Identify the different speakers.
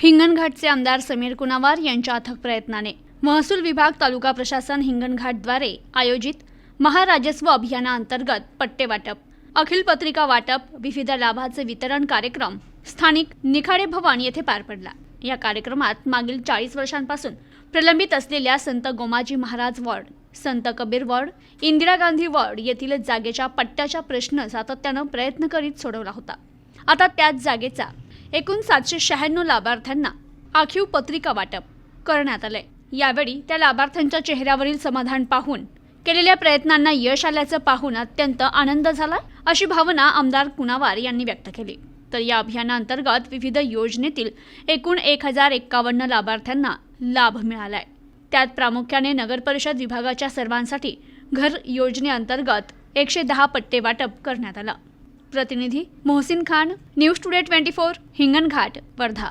Speaker 1: हिंगणघाटचे आमदार समीर कुनावार यांच्या अथक प्रयत्नाने. महसूल विभाग तालुका प्रशासन हिंगणघाटद्वारे आयोजित महाराजस्व अभियानाअंतर्गत पट्टे वाटप अखिल पत्रिका वाटप विविध लाभाचे वितरण कार्यक्रम स्थानिक निखाडे भवन येथे पार पडला. या कार्यक्रमात मागील चाळीस वर्षांपासून प्रलंबित असलेल्या संत Gomaji Maharaj ward Sant Kabir ward Indira Gandhi ward येथील जागेच्या पट्ट्याचा प्रश्न सातत्यानं प्रयत्न करीत सोडवला होता. आता त्याच जागेचा एकूण सातशे शहाण्णव लाभार्थ्यांना आखीव पत्रिका वाटप करण्यात आलंय. यावेळी त्या लाभार्थ्यांच्या चेहऱ्यावरील समाधान पाहून केलेल्या प्रयत्नांना यश आल्याचं पाहून अत्यंत आनंद झाला अशी भावना आमदार कुणावार यांनी व्यक्त केली. तर या अभियानाअंतर्गत विविध योजनेतील एकूण एक हजार एक्कावन्न लाभार्थ्यांना लाभ मिळालाय. त्यात प्रामुख्याने नगरपरिषद विभागाच्या सर्वांसाठी घर योजनेअंतर्गत एकशे दहा पट्टे वाटप करण्यात आलं. प्रतिनिधी Mohsin Khan news today twenty four Hinganghat Wardha.